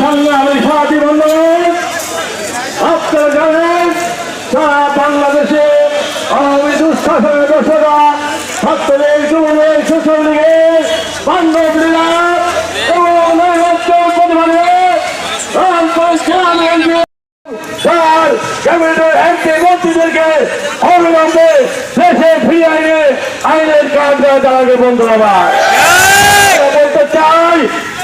সংগ্রামী সাথী বন্ধুগণ, আপনারা জানেন, সারা বাংলাদেশে আওয়ামী দুঃশাসনের দোষরা ছাত্রলীগ যুবলীগ শোষণ লীগের বান্ধব লীলা দেশে ফিরিয়ে আইনে আইনের কাজ তারাকে বন্ধ আমার বলতে চাই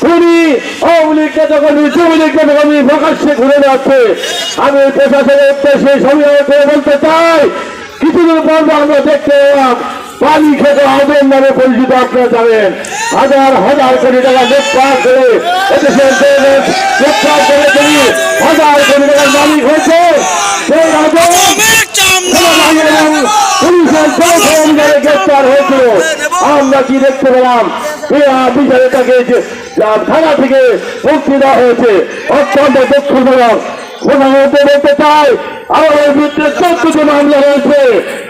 খুনি আওয়ামী লীগ নেতা কর্মী যুবলীগ নেতা কর্মী প্রকাশ্যে ঘুরে যাচ্ছে আমি প্রশাসনের উদ্দেশ্যে সমীহ করে বলতে চাই, কিছুদিন পর আমরা দেখতে পেলাম পানি খেতে আবেন নামে পরিচিত আপনারা জানেন, হাজার হাজার কোটি টাকা লোকপাত করে এদেশের দেশ লোকপাত করে তিনি হাজার কোটি টাকার মালিক হয়েছে। সেই সেনাবাহিনী পুলিশের গ্রেপ্তার হয়েছিল। আমরা কি দেখতে পেলাম? বিচারে তাকে যে থানা থেকে মুক্তি দেওয়া হয়েছে অত্যন্ত দুঃখজনক। বলতে চাই আমাদের বিরুদ্ধে চোদ্দটি মামলা রয়েছে।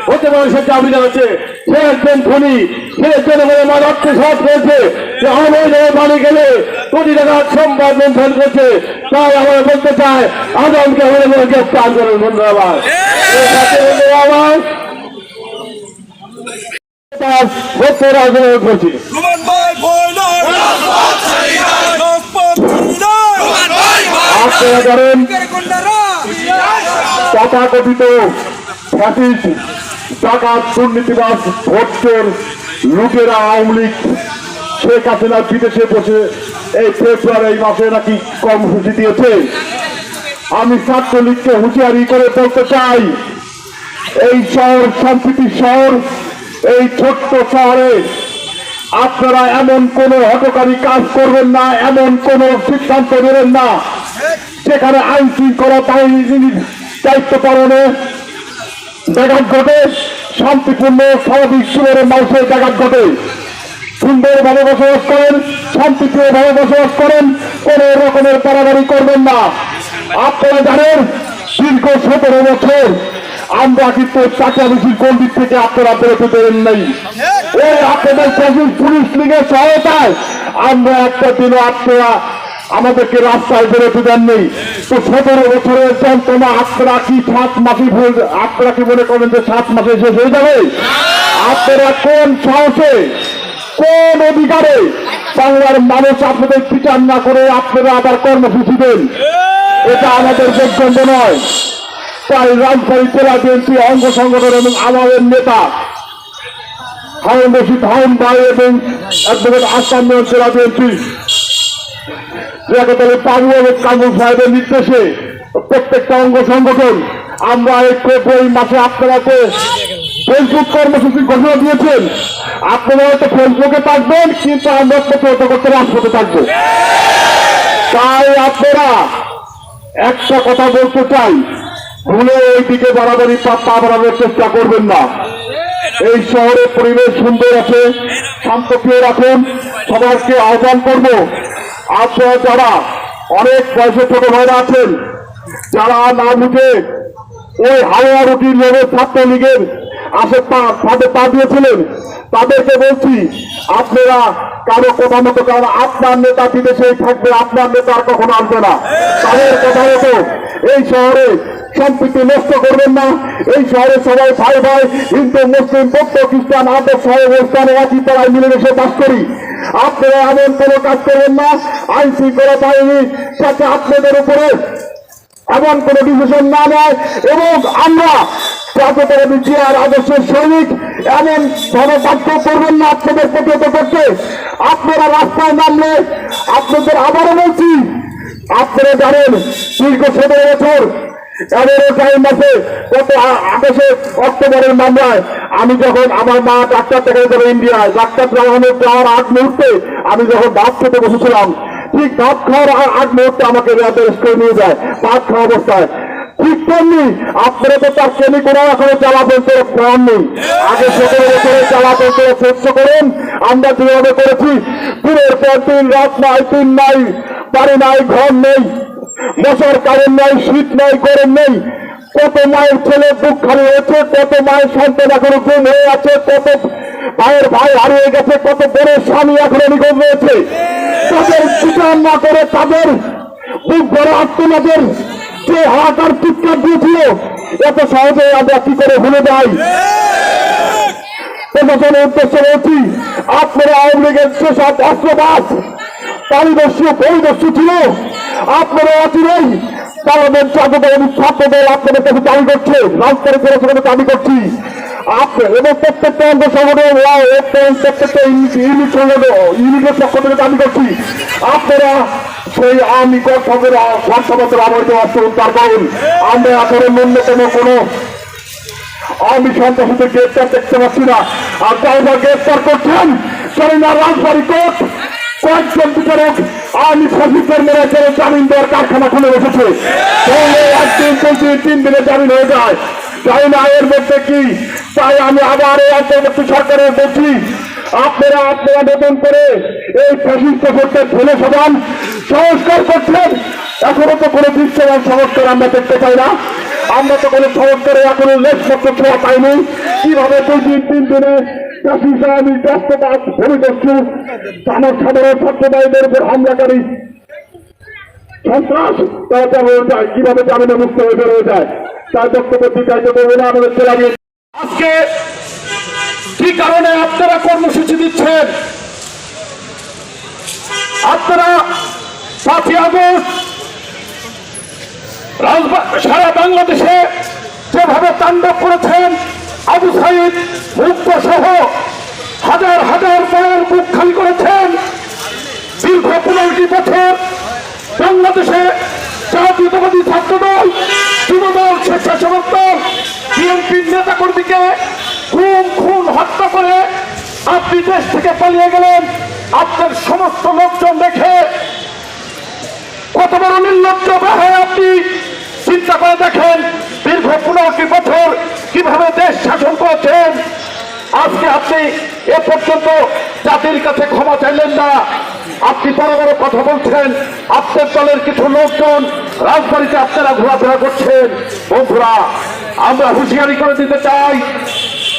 হতে পারে সে চাকরি আছে সে একজন ধনী সে জনগণের মান আত্মসাত করেছে যে আমাদের বাড়ি গেলে কোটি টাকার সম্পদ লুণ্ঠন করছে। তাই আমরা বলতে চাই আজমকে আমাদের গ্রেপ্তার করুন বন্ধুরা আমার। তার ভোটচোর লুটেরা আওয়ামী লীগ শেখ হাসিনা বিদেশে বসে এই ফেব্রুয়ারি মাসে নাকি কর্মসূচি দিয়েছে আমি ছাত্রলীগকে হুঁশিয়ারি করে বলতে চাই, এই শহর সম্প্রীতি শহর এই ছোট্ট শহরে আপনারা এমন কোন হটকারী কাজ করবেন না, এমন কোন সিদ্ধান্ত নেবেন না। সেখানে আইন শৃঙ্খলা বাহিনীর দায়িত্ব পালনে ব্যাঘাত ঘটে, শান্তিপূর্ণ, স্বাভাবিক জীবনের মানুষের ব্যাঘাত ঘটে। সুন্দরভাবে বসবাস করেন শান্তিপ্রিয়ভাবে বসবাস করেন, কোন রকমের বাড়াবাড়ি করবেন না। আপনারা জানেন, দীর্ঘ সতেরো বছর আমরা কিন্তু টাকা বেশির গন্ডির থেকে আপনারা বেরোতে দেবেন নাই। ওই আপনাদের পুলিশ লীগের সহায়তায় আমরা একটা দিনও আপনারা আমাদেরকে রাস্তায় বেরোতে দেননি তো সতেরো বছরের যন্ত্রণা আপনারা কি সাত মাসে আপনারা কি মনে করেন যে সাত মাসে শেষ হয়ে যাবে? আপনারা কোন সাহসে, কোন অধিকারে বাংলার মানুষ আপনাদের বিচার না করে আপনারা আবার কর্মসূচি দেন? এটা আমাদের যোগ্য নয়। তাই রাজশাহী জেলা বিএনপি অঙ্গ সংগঠন এবং আমাদের নেতা হারুন রশিদ হারুন ভাই এবং অ্যাডভোকেট আসাম জেলা বিএনপি। রেখাতলে পাবু এবং কামরুল সাহেবের নির্দেশে প্রত্যেকটা অঙ্গ সংগঠন, আমরা এই মাসে আপনারা যে ফেসবুক কর্মসূচি ঘোষণা দিয়েছেন। আপনারা হয়তো ফেসবুকে থাকবেন, কিন্তু আমরা প্রতিহত করতে রাজপথে থাকব। তাই আপনারা একটা কথা বলতে চাই। ভুলে ওই দিকে বাড়াবাড়ি পা বাড়ানোর চেষ্টা করবেন না। এই শহরের পরিবেশ সুন্দর আছে শান্তপ্রিয় রাখুন। সবাইকে আহ্বান করব। আপনারা যারা অনেক বয়সে ছোট ভাইরা আছেন, যারা না বুঝে ওই হাওয়া রুটির লোকের ছাত্রলীগের আসে পা পা দিয়েছিলেন তাদেরকে বলছি, আপনারা কারও কথা মতো কারণ আপনার নেতা বিদেশেই থাকবে, আপনার নেতা আর কখনো আসবে না। তাদের কথা মতো এই শহরে সম্প্রীতি নষ্ট করবেন না। এই শহরে সবাই ভাই ভাই, হিন্দু, মুসলিম, বৌদ্ধ, খ্রিস্টান আদর সহ স্থানে একই পাড়ায় মিলেমিশে বাস করি। আপনারা এমন কোনো কাজ করবেন না, আইন শৃঙ্খলা বাহিনী সাথে আপনাদের উপরে এমন কোনো ডিসিশন না নেয়। এবং আমরা অক্টোবরের মামলায় আমি যখন আমার মা ডাক্তার থেকে যাবে ইন্ডিয়ায়, ডাক্তার দেওয়ানোর যাওয়ার আগ মুহূর্তে আমি যখন ভাত খেতে বসেছিলাম, ঠিক ভাত খাওয়ার আগ মুহূর্তে আমাকে নিয়ে যায়, ভাত খাওয়া অবস্থায়। ঠিক আপনারা তো তার শ্রেণি কোনো এখনও চালাপন করে নেই। আগে সতেরো বছরের চালাপন করে সহ্য করুন, আমরা যেভাবে করেছি দিনের পর দিন রাত নাই দিন নাই, বাড়ি নাই, ঘর নেই, মশার কারণ নাই, শীত নাই, গরম নেই। কত মায়ের ছেলে দুঃখ হয়েছে, কত মায়ের সন্তান এখনও গুম হয়ে আছে, কত ভাইয়ের ভাই হারিয়ে গেছে, কত বোনের স্বামী এখনও নিখোঁজ রয়েছে। তাদের বিচার না করে তাদের বুক ভরা আত্মনাদের যে হাহাকার চিৎকার দিয়েছিল এত সহজে আমরা কি করে ভুলে যাই? প্রশাসনের উদ্দেশ্যে বলছি আপনারা আওয়ামী লীগের যেসব অস্ত্রবাস পারিদর্শী পরিদর্শী ছিল আপনারা অচিরেই তাদের জাতীয়তাবাদী ছাত্রদের আপনাদের কাছে দাবি করছে রাজধানী করে সেখানে দাবি করছি। এবং প্রত্যেকটা অঙ্গ সংগঠন প্রত্যেকটা ইউনিট সংগঠন ইউনিটের পক্ষ থেকে দাবি করছি। আপনারা সেই গঠনের গঠনপত্র আবরিত অস্ত্র উদ্ধার করুন আমরা এখন ন্যূনতম কোনো আমি সন্ত্রাসীদের গ্রেপ্তার দেখতে পাচ্ছি না। আর যারা গ্রেপ্তার করছেন সরিনার রাজবাড়ি কোর্ট, কয়েকজন বিচারক আমি ফসিফের মেরে ছেড়ে জামিন দেওয়ার কারখানা খুলে বসেছে। একদিন, দুই তিন দিনে জামিন হয়ে যায়। তাই না, এর মধ্যে কি? তাই আমি আবার এই অন্তর্বর্তী সরকারের বলছি, আপনারা আপনারা নতুন করে এই ফ্যাসিস্ট ভোটে ফেলে সবান সংস্কার করছেন। এখনও তো কোনো দৃশ্যমান সংস্কার আমরা দেখতে পাই না। আমরা তো কোনো সংস্কারে এখনও লেখপত্র ছোঁয়া পাইনি কীভাবে দুই দিন তিন দিনে চাষি আমি আমার সাধারণ ছাত্রবাহীদের উপর হামলাকারী সন্ত্রাস তারা হয়ে যায়। কীভাবে জামিনে মুক্ত হয়ে বের হয়ে যায়, তার বক্তব্য দিতে করবে না। আমাদের ছেলে আজকে কি কারণে আপনারা কর্মসূচি দিচ্ছেন? আপনারা পাঁচই আগস্ট সারা বাংলাদেশে যেভাবে তাণ্ডব করেছেন আবু সাইদ, মুক্ত সহ হাজার হাজার মায়ের বুক খালি করেছেন। দীর্ঘ পনেরোটি বছর বাংলাদেশে জাতীয়তাবাদী ছাত্র দল যুবদল, স্বেচ্ছাসেবক দল, বিএনপির নেতা কর্মীকে খুন খুন, হত্যা করে আপনি দেশ থেকে পালিয়ে গেলেন। আপনার সমস্ত লোকজন দেখে কত বড় নির্লজ্জ হয় আপনি? চিন্তা করে দেখেন, দীর্ঘ পনেরোটি বছর কীভাবে দেশ শাসন করেছেন? আজকে আপনি এ পর্যন্ত জাতির কাছে ক্ষমা চাইলেন না। আপনি বড় বড় কথা বলছেন, আপনার দলের কিছু লোকজন রাজবাড়িতে আপনারা ঘোরাফেরা করছেন। বন্ধুরা, আমরা হুঁশিয়ারি করে দিতে চাই,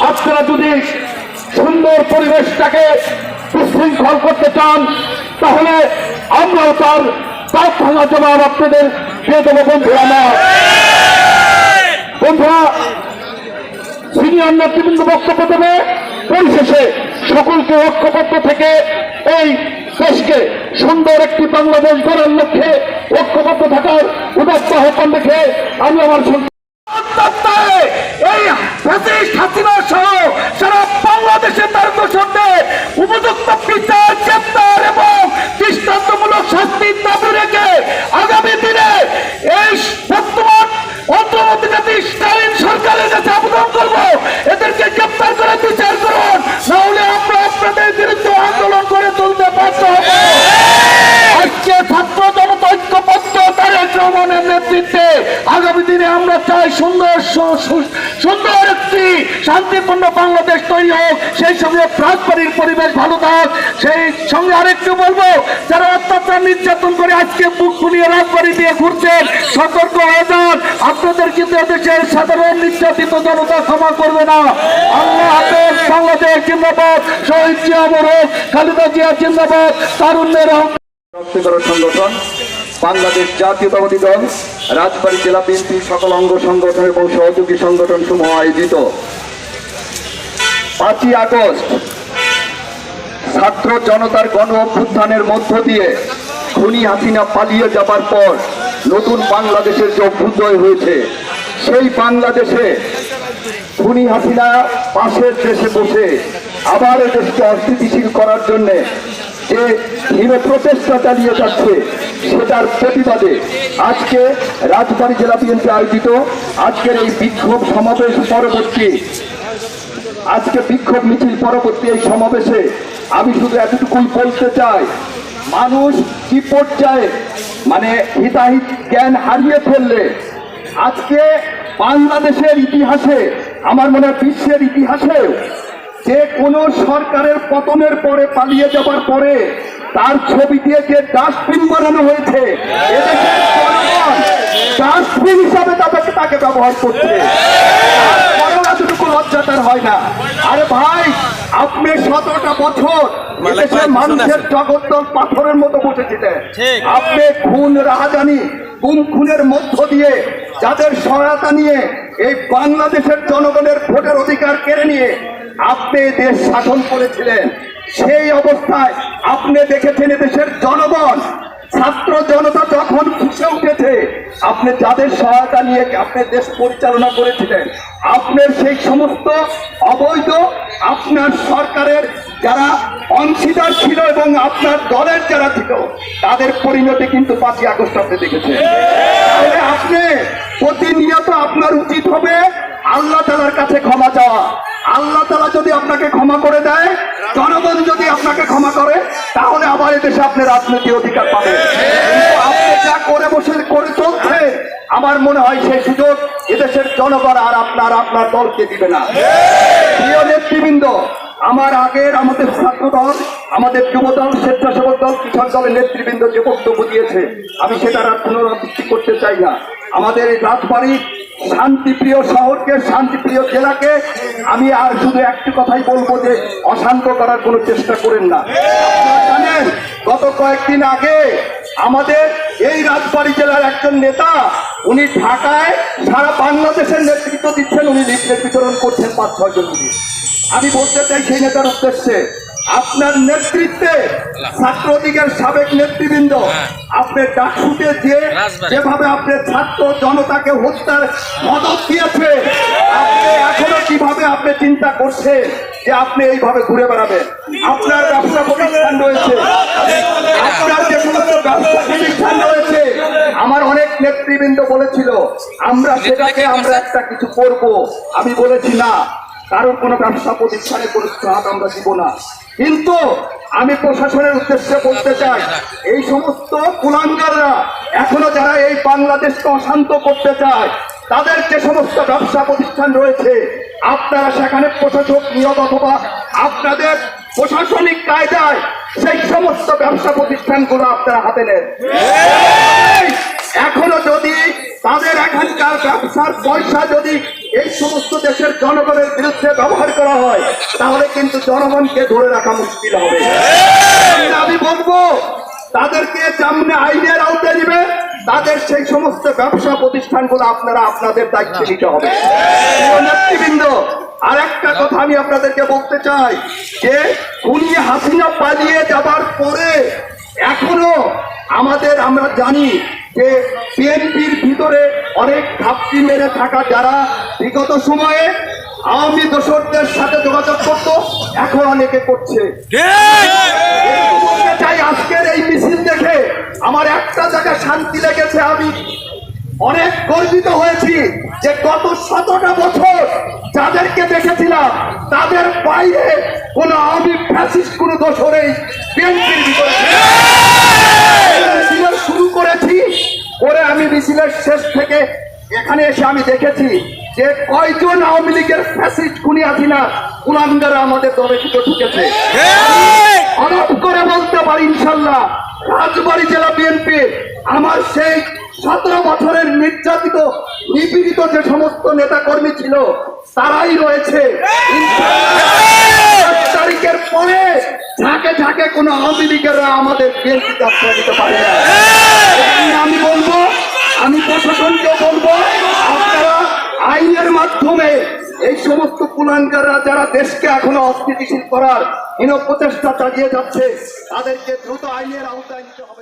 আপনারা যদি সুন্দর পরিবেশটাকে বিশৃঙ্খল করতে চান, তাহলে আমরাও তার ভাঙা আপনাদের আমার। বন্ধুরা সিনিয়র নেতৃবৃন্দ বক্তব্য দেবে। পরিশেষে সকলকে ঐক্যবদ্ধ থেকে এই দেশকে সুন্দর একটি বাংলাদেশ গড়ার লক্ষ্যে ঐক্যবদ্ধ থাকার উদাত্ত আহ্বান রেখে আমি আমার আগামী দিনে এই বর্তমান অন্তর্বর্তীকালীন স্টালিন সরকারের কাছে আবেদন করব। এদেরকে গ্রেপ্তার করে বিচার করুন। নাহলে আমরা আন্দোলন করে তুলতে বাধ্য হব আজকে ছাত্র জনতা ঐক্যবদ্ধ তারেক রহমানের নেতৃত্বে আগামী দিনে চাই সুন্দর সুন্দর একটি শান্তিপূর্ণ বাংলাদেশ তৈরি হোক, সেই সঙ্গে রাজবাড়ির পরিবেশ ভালো থাক, সেই সঙ্গে আরেকটু বলব, যারা অত্যাচার নির্যাতন করে আজকে বুক ফুলিয়ে রাজবাড়ি দিয়ে ঘুরছেন, সতর্ক হয়ে যান। আপনাদের কিন্তু এদেশের সাধারণ নির্যাতিত জনতা ক্ষমা করবে না। আল্লাহ বাংলাদেশ জিন্দাবাদ, শহীদ জিয়া মরক, খালেদা জিয়া জিন্দাবাদ, তারুণ্যের সংগঠন বাংলাদেশ জাতীয়তাবাদী দল, রাজবাড়ী জেলা বিএনপি সকল অঙ্গ সংগঠন এবং সহযোগী সংগঠন সমূহ আয়োজিত। পাঁচই আগস্ট, ছাত্র জনতার গণ অভ্যুত্থানের মধ্য দিয়ে খুনি হাসিনা পালিয়ে যাবার পর নতুন বাংলাদেশের যে অভ্যুদয় হয়েছে, সেই বাংলাদেশে খুনি হাসিনা পাশের দেশে বসে আবার দেশকে অস্থিতিশীল করার জন্যে যে ধীরে প্রচেষ্টা চালিয়ে যাচ্ছে সেটার প্রতিবাদে আজকে রাজবাড়ী জেলা বিএনপি আয়োজিত আজকের এই বিক্ষোভ সমাবেশ পরবর্তী। আজকে বিক্ষোভ মিছিল পরবর্তী এই সমাবেশে আমি শুধু এতটুকুই বলতে চাই, মানুষ কি পর্যায়ে মানে হিতাহিত জ্ঞান হারিয়ে ফেললে আজকে বাংলাদেশের ইতিহাসে, আমার মনে হয় বিশ্বের ইতিহাসে যে কোনো সরকারের পতনের পরে পালিয়ে যাবার পরে তার ছবি দিয়ে যে ডাস্টবিন বানানো হয়েছে এদেশের জনগণ ডাস্টবিন হিসাবে তাদেরকে তাকে ব্যবহার করছে। তারপরেও এতটুকু লজ্জা তার হয় না। আরে ভাই আপনি সতেরোটা বছর এদেশের মানুষের পাথরের মতো বসেছিলেন। আপনি খুন রাহাজানি গুম খুনের মধ্য দিয়ে যাদের সহায়তা নিয়ে এই বাংলাদেশের জনগণের ভোটের অধিকার কেড়ে নিয়ে আপনি দেশ শাসন করেছিলেন। সেই অবস্থায় আপনি দেখেছেন দেশের জনগণ, ছাত্র জনতা যখন ফুসে উঠেছে, আপনি যাদের সহায়তা নিয়ে আপনি দেশ পরিচালনা করেছিলেন আপনার সেই সমস্ত অবৈধ আপনার সরকারের যারা অংশীদার ছিল এবং আপনার দলের যারা ছিল, তাদের পরিণতি কিন্তু পাঁচই আগস্ট আপনি দেখেছেন। আপনি প্রতিনিয়ত আপনার উচিত হবে আল্লাহ তালার কাছে ক্ষমা চাওয়া। আল্লাহ তালা যদি আপনাকে ক্ষমা করে দেয়, জনগণ যদি আপনাকে ক্ষমা করে, তাহলে আবার এদেশে আপনি রাজনীতি অধিকার পাবেন। আপনি যা করে বসে, করে চলছে, আমার মনে হয় সেই সুযোগ এদেশের জনগণ আর আপনার আপনার দলকে দিবে না। প্রিয় নেতৃবৃন্দ, আমার আগের আমাদের ছাত্র দল, আমাদের যুব দল, স্বেচ্ছাসেবক দল কৃষক দলের নেতৃবৃন্দ যে বক্তব্য দিয়েছে, আমি সেটার আর পুনরাবৃত্তি করতে চাই না। আমাদের রাজবাড়ির শান্তিপ্রিয় শহরকে, শান্তিপ্রিয় জেলাকে, আমি আর শুধু একটি কথাই বলব যে অশান্ত করার কোনো চেষ্টা করেন না। জানেন, গত কয়েকদিন আগে আমাদের এই রাজবাড়ি জেলার একজন নেতা, উনি ঢাকায় সারা বাংলাদেশের নেতৃত্ব দিচ্ছেন, উনি লিফলেট বিতরণ করছেন পাঁচ ছয় জন আমি বলতে চাই সেই নেতার উদ্দেশ্যে আপনার নেতৃত্বে ছাত্রলীগের সাবেক নেতৃবৃন্দ আপনার ডাকসুটে যে যেভাবে আপনি ছাত্র জনতাকে হত্যার মদত দিয়েছে আপনি এখনও কীভাবে আপনি চিন্তা করছেন যে আপনি এইভাবে ঘুরে বেড়াবেন? আপনার ব্যবসা প্রতিষ্ঠান রয়েছে। আপনার যে সমস্ত ব্যবসা প্রতিষ্ঠান রয়েছে আমার অনেক নেতৃবৃন্দ বলেছিল আমরা সেটাকে আমরা একটা কিছু করব। আমি বলেছি না কারোর কোনো ব্যবসা প্রতিষ্ঠানে কোনো হাত আমরা দিব না। কিন্তু আমি প্রশাসনের উদ্দেশ্যে বলতে চাই এই সমস্ত কুলাঙ্গাররা এখনও যারা এই বাংলাদেশকে অশান্ত করতে চায় তাদের যে সমস্ত ব্যবসা প্রতিষ্ঠান রয়েছে আপনারা সেখানে প্রশাসক নিয়োগ অথবা আপনাদের প্রশাসনিক কায়দায় সেই সমস্ত ব্যবসা প্রতিষ্ঠানগুলো আপনারা হাতে নেন। এখনও যদি তাদের এখানকার ব্যবসার পয়সা যদি এই সমস্ত দেশের জনগণের বিরুদ্ধে ব্যবহার করা হয় তাহলে কিন্তু জনগণকে ধরে রাখা মুশকিল হবে। আমি বলব তাদেরকে সামনে আইনের আওতায় দিবে তাদের সেই সমস্ত ব্যবসা প্রতিষ্ঠানগুলো আপনারা আপনাদের দায়িত্বে নিতে হবে। নেতৃবৃন্দ আর একটা কথা আমি আপনাদেরকে বলতে চাই যে উনি হাসিনা পালিয়ে যাবার পরে এখনও আমাদের আমরা জানি যে বিএনপির ভিতরে অনেক ঘাপটি মেরে থাকা যারা বিগত সময়ে আওয়ামী দোসরদের সাথে যোগাযোগ করত এখন অনেকে করছে। চাই আজকের এই মিছিল দেখে আমার একটা জায়গায় শান্তি লেগেছে আমি। অনেক গর্বিত হয়েছি যে গত শতটা বছর যাদেরকে দেখেছিলাম তাদের বাইরে কোনো আওয়ামী ফ্যাসিস্ট কোনো দোষরেই বিএনপির ভিতরে। ছিল মিছিল শুরু করেছি করে আমি মিছিলের শেষ থেকে এখানে এসে আমি দেখেছি যে কয়জন আওয়ামী লীগের ফ্যাসিস্ট খুনি আছিনা কুলাঙ্গারা আমাদের দলে ভিতরে ঢুকেছে। অনব করে বলতে পারি ইনশাল্লাহ রাজবাড়ী জেলা বিএনপি আমার সেই সতেরো বছরের নির্যাতিত, নিপীড়িত যে সমস্ত নেতা কর্মী ছিল, তারাই রয়েছে। তারিখের পরে ঝাঁকে ঝাঁকে কোনো আওয়ামী লীগেরা আমাদের আমি বলব, আমি প্রশাসনকে বলব, আপনারা আইনের মাধ্যমে এই সমস্ত কুলাঙ্গাররা যারা দেশকে এখনও অস্থিতিশীল করার হীন প্রচেষ্টা চালিয়ে যাচ্ছে, তাদেরকে দ্রুত আইনের আওতায় নিতে হবে।